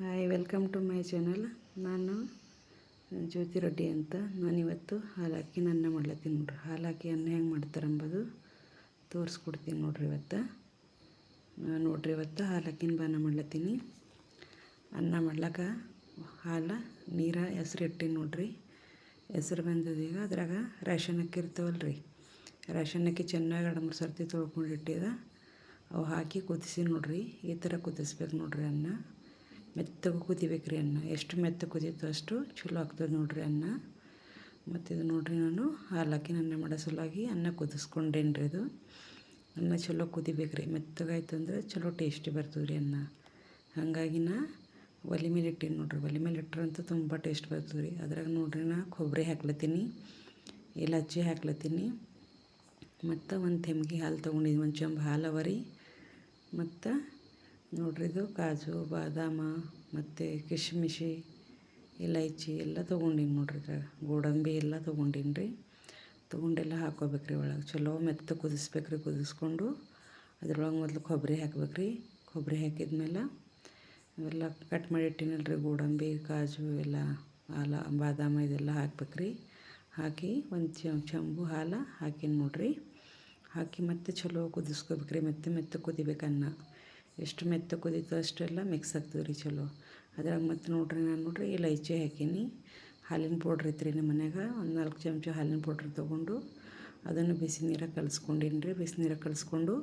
Hi welcome to my channel ನಾನು ಜ್ಯೋತಿ ರೆಡ್ಡಿ ಅಂತ. ನಾನಿವತ್ತು ಹಾಲು ಹಾಕಿ ಅನ್ನ ಮಾಡ್ಲತ್ತೀನಿ ನೋಡ್ರಿ ಹಾಲು ಹಾಕಿ ಅನ್ನ ಹೆಂಗೆ ಮಾಡ್ತಾರೆ ಅಂಬೋದು ತೋರಿಸ್ಕೊಡ್ತೀನಿ ನೋಡ್ರಿ ಇವತ್ತು. ನೋಡ್ರಿ ಇವತ್ತು ಹಾಲು ಹಾಕಿನ ಬಾನ ಮಾಡ್ಲತ್ತೀನಿ ಅನ್ನ ಮಾಡ್ಲಾಕ ಹಾಲು, ನೀರ, ಹೆಸ್ರು ಇಟ್ಟಿನಿ ನೋಡ್ರಿ. ಹೆಸ್ರು ಬಂದದೀಗ ಅದ್ರಾಗ ರೇಷನ್ ಅಕ್ಕಿ ಇರ್ತಾವಲ್ಲ ರೀ ರೇಷನ್ ಅಕ್ಕಿ ಚೆನ್ನಾಗಿ ಎರಡು ಮೂರು ಸರ್ತಿ ತೊಳ್ಕೊಂಡು ಇಟ್ಟಿದ. ಅವು ಹಾಕಿ ಕುದಿಸಿ ನೋಡ್ರಿ. ಈ ಥರ ಕುದಿಸ್ಬೇಕು ನೋಡ್ರಿ ಅನ್ನ. ಮೆತ್ತಗೆ ಕುದಿಬೇಕು ರೀ ಅನ್ನ. ಎಷ್ಟು ಮೆತ್ತಗೆ ಕುದೀತೋ ಅಷ್ಟು ಚಲೋ ಆಗ್ತದೆ ನೋಡಿರಿ ಅನ್ನ. ಮತ್ತು ಇದು ನೋಡಿರಿ ನಾನು ಹಾಲು ಹಾಕಿ ಅನ್ನ ಮಾಡೋ ಸಲುವಾಗಿ ಅನ್ನ ಕುದಿಸ್ಕೊಂಡೇನು ರೀ ಇದು. ಅನ್ನ ಚಲೋ ಕುದಿಬೇಕು ರೀ. ಮೆತ್ತಗಾಯ್ತು ಅಂದ್ರೆ ಚಲೋ ಟೇಸ್ಟಿ ಬರ್ತದೆ ರೀ ಅನ್ನ. ಹಾಗಾಗಿ ನಾ ಒಲೆ ಮೇಲೆ ಇಟ್ಟೀನಿ ನೋಡಿರಿ. ಒಲೆ ಮೇಲೆ ಇಟ್ಟರಂತೂ ತುಂಬ ಟೇಸ್ಟ್ ಬರ್ತದೆ ರೀ. ಅದ್ರಾಗ ನೋಡಿರಿ ನಾ ಕೊಬ್ಬರಿ ಹಾಕ್ಲತ್ತೀನಿ, ಇಲಾಚಿ ಹಾಕ್ಲತ್ತೀನಿ, ಮತ್ತು ಒಂದು ತೆಮ್ಗೆ ಹಾಲು ತೊಗೊಂಡಿದ್ದೀನಿ ಒಂದು ಚಂಬ ಹಾಲು ಅವ ಮತ್ತು ನೋಡ್ರಿ ಇದು ಕಾಜು, ಬಾದಾಮ ಮತ್ತು ಕಿಶ್ಮಿಶಿ, ಇಲೈಚಿ ಎಲ್ಲ ತೊಗೊಂಡೀನಿ ನೋಡ್ರಿ ಇದ್ರಾಗ. ಗೋಡಂಬಿ ಎಲ್ಲ ತೊಗೊಂಡೀನಿ ರೀ. ತೊಗೊಂಡೆಲ್ಲ ಹಾಕೋಬೇಕ್ರಿ ಒಳಗೆ. ಚಲೋ ಮೆತ್ತ ಕುದಿಸ್ಬೇಕು ರೀ ಕುದಿಸ್ಕೊಂಡು ಅದ್ರೊಳಗೆ ಮೊದಲು ಕೊಬ್ಬರಿ ಹಾಕ್ಬೇಕು ರೀ ಕೊಬ್ಬರಿ ಹಾಕಿದ್ಮೇಲೆ ಇವೆಲ್ಲ ಕಟ್ ಮಾಡಿ ಇಟ್ಟಿನಲ್ರಿ ಗೋಡಂಬಿ, ಕಾಜು ಎಲ್ಲ ಹಾಲ, ಬಾದಾಮ ಇದೆಲ್ಲ ಹಾಕ್ಬೇಕು ರೀ ಹಾಕಿ ಒಂದು ಚಂಬು ಹಾಲು ಹಾಕೀನಿ ನೋಡ್ರಿ. ಹಾಕಿ ಮತ್ತೆ ಚಲೋ ಕುದಿಸ್ಕೋಬೇಕ್ರಿ. ಮತ್ತೆ, ಮೆತ್ತ ಕುದಿಬೇಕು ಅನ್ನ ಎಷ್ಟು ಮೆತ್ತ ಕುದೀತು ಅಷ್ಟೆಲ್ಲ ಮಿಕ್ಸ್ ಆಗ್ತದೆ ರೀ ಚಲೋ. ಅದ್ರಾಗ ಮತ್ತು ನೋಡ್ರಿ ನಾನು ನೋಡ್ರಿ ಇಲೈಚಿ ಹಾಕೀನಿ. ಹಾಲಿನ ಪೌಡ್ರ್ ಐತ್ರಿ ನಮ್ಮ ಮನ್ಯಾಗ. ಒಂದು ನಾಲ್ಕು ಚಮಚ ಹಾಲಿನ ಪೌಡ್ರ್ ತೊಗೊಂಡು ಅದನ್ನು ಬಿಸಿ ನೀರಾಗ ಕಲಿಸ್ಕೊಂಡಿನಿ ರೀ. ಬಿಸಿ ನೀರಾಗ ಕಲಿಸ್ಕೊಂಡು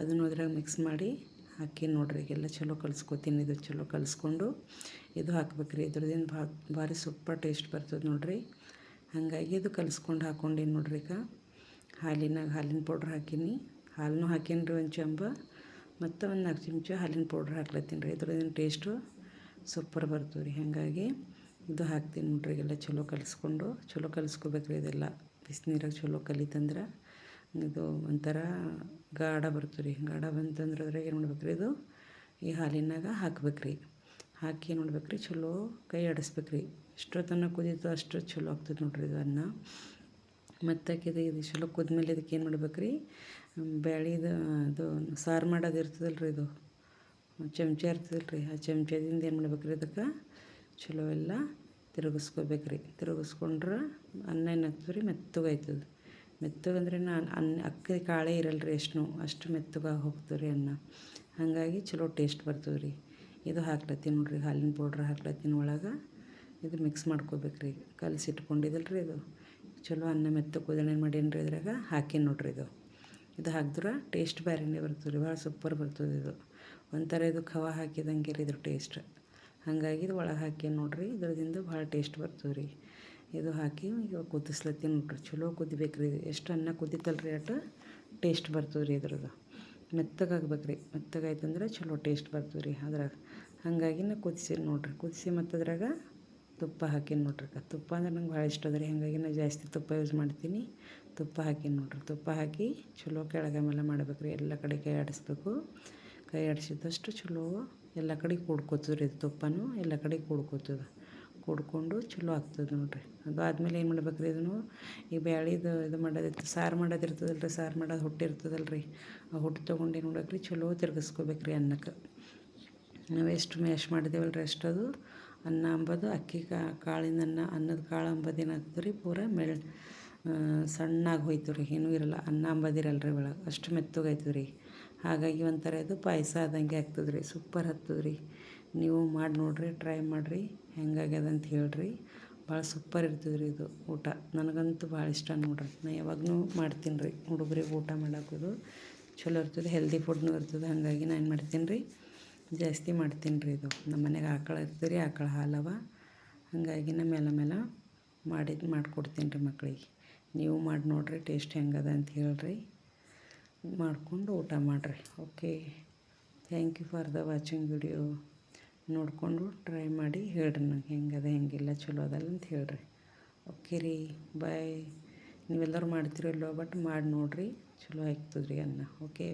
ಅದನ್ನು ಅದ್ರಾಗ ಮಿಕ್ಸ್ ಮಾಡಿ ಹಾಕಿ ನೋಡ್ರಿ. ಈಗೆಲ್ಲ ಚಲೋ ಕಲಿಸ್ಕೊತೀನಿ. ಇದು ಚಲೋ ಕಲಿಸ್ಕೊಂಡು ಇದು ಹಾಕ್ಬೇಕು ರೀ ಇದ್ರದಿಂದ ಭಾ, ಭಾರಿ ಸೂಪರ್ ಟೇಸ್ಟ್ ಬರ್ತದೆ ನೋಡಿರಿ. ಹಾಗಾಗಿ ಇದು ಕಲಿಸ್ಕೊಂಡು ಹಾಕ್ಕೊಂಡೀನಿ ನೋಡ್ರಿ ಈಗ. ಹಾಲಿನಾಗ ಹಾಲಿನ ಪೌಡ್ರ್ ಹಾಕೀನಿ. ಹಾಲನ್ನು ಹಾಕೀನಿ ರೀ ಒಂದು ಚಂಬ ಮತ್ತು ಒಂದು ನಾಲ್ಕು ಚಮಚ ಹಾಲಿನ ಪೌಡ್ರ್ ಹಾಕ್ಲತ್ತೀನಿ ರೀ. ಇದ್ರದ್ದು ಟೇಸ್ಟು ಸೂಪರ್ ಬರ್ತದೆ ರೀ. ಹಾಗಾಗಿ ಇದು ಹಾಕ್ತೀನಿ ನೋಡ್ರಿ. ಎಲ್ಲ ಚಲೋ ಕಲಿಸ್ಕೊಂಡು, ಚಲೋ ಕಲಿಸ್ಕೋಬೇಕು ರೀ ಇದೆಲ್ಲ. ಬಿಸಿನೀರಾಗ ಚಲೋ ಕಲಿತಂದ್ರೆ ಇದು ಒಂಥರ ಗಾಢ ಬರ್ತದೆ ರೀ. ಗಾಢ ಬಂತಂದ್ರೆ ಅದ್ರಾಗ ಏನು ಮಾಡ್ಬೇಕು ರೀ ಇದು? ಈ ಹಾಲಿನಾಗ ಹಾಕ್ಬೇಕು ರೀ. ಹಾಕಿ ನೋಡ್ಬೇಕು ರೀ? ಚಲೋ ಕೈ ಆಡಿಸ್ಬೇಕು ರೀ. ಎಷ್ಟೊತ್ತನ ಕುದೀತು ಅಷ್ಟು ಚಲೋ ಆಗ್ತದೆ ನೋಡ್ರಿ ಇದು ಅನ್ನ. ಮತ್ತು ಇದು ಇದು ಚಲೋ ಕುದ್ಮೇಲೆ ಇದಕ್ಕೆ ಏನು ಮಾಡ್ಬೇಕು ರೀ ಬ್ಯಾಳಿದು ಅದು ಸಾರು ಮಾಡೋದು ಇರ್ತದಲ್ಲ ರೀ ಇದು. ಚಮಚ ಇರ್ತದಲ್ಲ ರೀ ಆ ಚಮಚದಿಂದ ಏನು ಮಾಡ್ಬೇಕು ರೀ ಅದಕ್ಕೆ ಚಲೋ ಎಲ್ಲ ತಿರುಗಿಸ್ಕೋಬೇಕು ರೀ ತಿರುಗಿಸ್ಕೊಂಡ್ರೆ ಅನ್ನ ಏನಾಗ್ತದೆ ರೀ ಮೆತ್ತಗಾಯ್ತದೆ. ಮೆತ್ತಗಂದ್ರೆ ನಾನು ಅನ್ನ ಅಕ್ಕಿ ಕಾಳೆ ಇರಲ್ಲ ರೀ ಅಷ್ಟು ಅಷ್ಟು ಮೆತ್ತಗಾಗಿ ಹೋಗ್ತದೆ ರೀ ಅನ್ನ. ಹಾಗಾಗಿ ಚಲೋ ಟೇಸ್ಟ್ ಬರ್ತದೆ ರೀ ಇದು ಹಾಕ್ಲತ್ತೀನಿ ನೋಡಿರಿ, ಹಾಲಿನ ಪೌಡ್ರ್ ಹಾಕ್ಲತ್ತಿನ ಒಳಗೆ. ಇದು ಮಿಕ್ಸ್ ಮಾಡ್ಕೋಬೇಕು ರೀ ಕಲಸಿಟ್ಕೊಂಡಿದ್ದಲ್ಲ ರೀ ಇದು. ಚಲೋ ಅನ್ನ ಮೆತ್ತ ಕುದಣೆ ಮಾಡೀನಿ ರೀ ಇದ್ರಾಗ? ಹಾಕಿ ನೋಡ್ರಿ ಇದು. ಇದು ಹಾಕಿದ್ರೆ ಟೇಸ್ಟ್ ಬೇರೆನೇ ಬರ್ತದೆ ರೀ ಭಾಳ ಸೂಪರ್ ಬರ್ತದೆ ಇದು. ಒಂಥರ ಇದು ಖವ ಹಾಕಿದಂಗೆ ರೀ ಇದ್ರ ಟೇಸ್ಟ್ ಹಾಗಾಗಿ ಇದು ಒಳಗೆ ಹಾಕಿ ನೋಡ್ರಿ. ಇದ್ರದಿಂದ ಭಾಳ ಟೇಸ್ಟ್ ಬರ್ತದೆ ರೀ ಇದು ಹಾಕಿ ಈಗ ಕುದಿಸ್ಲತ್ತೀನಿ ನೋಡ್ರಿ. ಚಲೋ ಕುದಿಬೇಕು ರೀ ಎಷ್ಟು ಅನ್ನ ಕುದಿತಲ್ಲ ರೀ ಅಷ್ಟು ಟೇಸ್ಟ್ ಬರ್ತದೆ ರೀ ಇದ್ರದ್ದು ಮೆತ್ತಗಾಗ್ಬೇಕು ರೀ ಮೆತ್ತಗಾಯ್ತಂದ್ರೆ ಚಲೋ ಟೇಸ್ಟ್ ಬರ್ತದೆ ರೀ ಅದ್ರಾಗ. ಹಾಗಾಗಿ ನಾ ಕುದಿಸಿ ನೋಡ್ರಿ. ಕುದಿಸಿ ಮತ್ತು ಅದ್ರಾಗ ತುಪ್ಪ ಹಾಕೀನಿ ನೋಡ್ರಿ ತುಪ್ಪ ಅಂದ್ರೆ ನಂಗೆ ಭಾಳ ಇಷ್ಟ ಅದ ರೀ ಹಾಗಾಗಿ ನಾನು ಜಾಸ್ತಿ ತುಪ್ಪ ಯೂಸ್ ಮಾಡ್ತೀನಿ. ತುಪ್ಪ ಹಾಕೀನಿ ನೋಡ್ರಿ. ತುಪ್ಪ ಹಾಕಿ ಚಲೋ ಕೆಳಗೆ ಆಮೇಲೆ ಮಾಡ್ಬೇಕು ರೀ ಎಲ್ಲ ಕಡೆ ಕೈ ಆಡಿಸ್ಬೇಕು. ಕೈ ಆಡಿಸಿದಷ್ಟು ಚಲೋ ಎಲ್ಲ ಕಡೆ ಕೂಡ್ಕೋತದೆ ರೀ ತುಪ್ಪನೂ. ಎಲ್ಲ ಕಡೆ ಕೂಡ್ಕೋತದ. ಕೂಡ್ಕೊಂಡು ಚಲೋ ಆಗ್ತದೆ ನೋಡ್ರಿ. ಅದು ಆದಮೇಲೆ ಏನು ಮಾಡ್ಬೇಕು ರೀ ಇದನ್ನು? ಈ ಬ್ಯಾಳಿದು ಇದು ಮಾಡೋದಿತ್ತು, ಸಾರು ಮಾಡೋದು ಇರ್ತದಲ್ಲ ರೀ ಸಾರು ಮಾಡೋದು ಹುಟ್ಟು ರೀ ಆ ಹುಟ್ಟು ತೊಗೊಂಡು ಏನು ಮಾಡ್ಬೇಕು ರೀ ಚಲೋ ತಿರ್ಗಿಸ್ಕೋಬೇಕ್ರಿ ಅನ್ನಕ್ಕೆ. ನಾವು ಎಷ್ಟು ಮ್ಯಾಶ್ ಮಾಡಿದೇವಲ್ಲ ರೀ ಅಷ್ಟದು. ಅನ್ನ ಅಂಬೋದು, ಅಕ್ಕಿ ಕಾಳಿನ ಅನ್ನ, ಅನ್ನದ ಕಾಳು ಅಂಬೋದು ಏನಾಗ್ತದೆ ರೀ? ಪೂರ ಮೆಳ್ ಸಣ್ಣಗೆ ಹೋಯ್ತು ರೀ. ಏನೂ ಇರಲ್ಲ. ಅನ್ನ ಅಂಬೋದಿರಲ್ಲ ರೀ ಒಳಗೆ. ಅಷ್ಟು ಮೆತ್ತಗಾಯ್ತದೆ ರೀ. ಹಾಗಾಗಿ ಒಂಥರ ಇದು ಪಾಯಸ ಆದಂಗೆ ಆಗ್ತದೆ ರೀ. ಸೂಪರ್ ಹತ್ತದ ರೀ. ನೀವು ಮಾಡಿ ನೋಡಿರಿ, ಟ್ರೈ ಮಾಡಿರಿ. ಹೆಂಗಾಗ್ಯದ ಅಂತ ಹೇಳ್ರಿ. ಭಾಳ ಸೂಪರ್ ಇರ್ತದೆ ರೀ ಇದು ಊಟ. ನನಗಂತೂ ಭಾಳ ಇಷ್ಟ ನೋಡ್ರಿ. ನಾ ಯಾವಾಗೂ ಮಾಡ್ತೀನಿ ರೀ. ಹುಡುಗ್ರಿಗೆ ಊಟ ಮಾಡಾಕೋದು. ಚಲೋ ಇರ್ತದೆ. ಹೆಲ್ದಿ ಫುಡ್ನೂ ಇರ್ತದೆ. ಹಾಗಾಗಿ ನಾನು ಏನು ಮಾಡ್ತೀನಿ ರೀ? ಜಾಸ್ತಿ ಮಾಡ್ತೀನಿ ರೀ ಇದು. ನಮ್ಮ ಮನೆಗೆ ಆಕಳು ಇರ್ತದೆ ರೀ, ಆಕಳ ಹಾಲವ. ಹಾಗಾಗಿ ನಾ ಮೇಲೆ ಮಾಡಿದ್ದು ಮಾಡಿಕೊಡ್ತೀನಿ ರೀ ಮಕ್ಕಳಿಗೆ ನೀವು ಮಾಡಿ ನೋಡಿರಿ, ಟೇಸ್ಟ್ ಹೆಂಗದ ಅಂತ ಹೇಳ್ರಿ. ಮಾಡಿಕೊಂಡು ಊಟ ಮಾಡಿರಿ, okay? Thank you for the watching video ನೋಡಿಕೊಂಡು ಟ್ರೈ ಮಾಡಿ ಹೇಳ್ರಿ ನಂಗೆ, ಹೆಂಗದ, ಹೆಂಗಿಲ್ಲ, ಚಲೋ ಅದಲ್ಲ ಅಂತ ಹೇಳ್ರಿ. ಓಕೆ ರೀ ಬಾಯ್ ನೀವೆಲ್ಲರೂ ಮಾಡ್ತಿರಲ್ಲೋ ಬಟ್ ಮಾಡಿ ನೋಡಿರಿ, ಚಲೋ ಆಗ್ತದೆ ರೀ ಅನ್ನ, ಓಕೆ?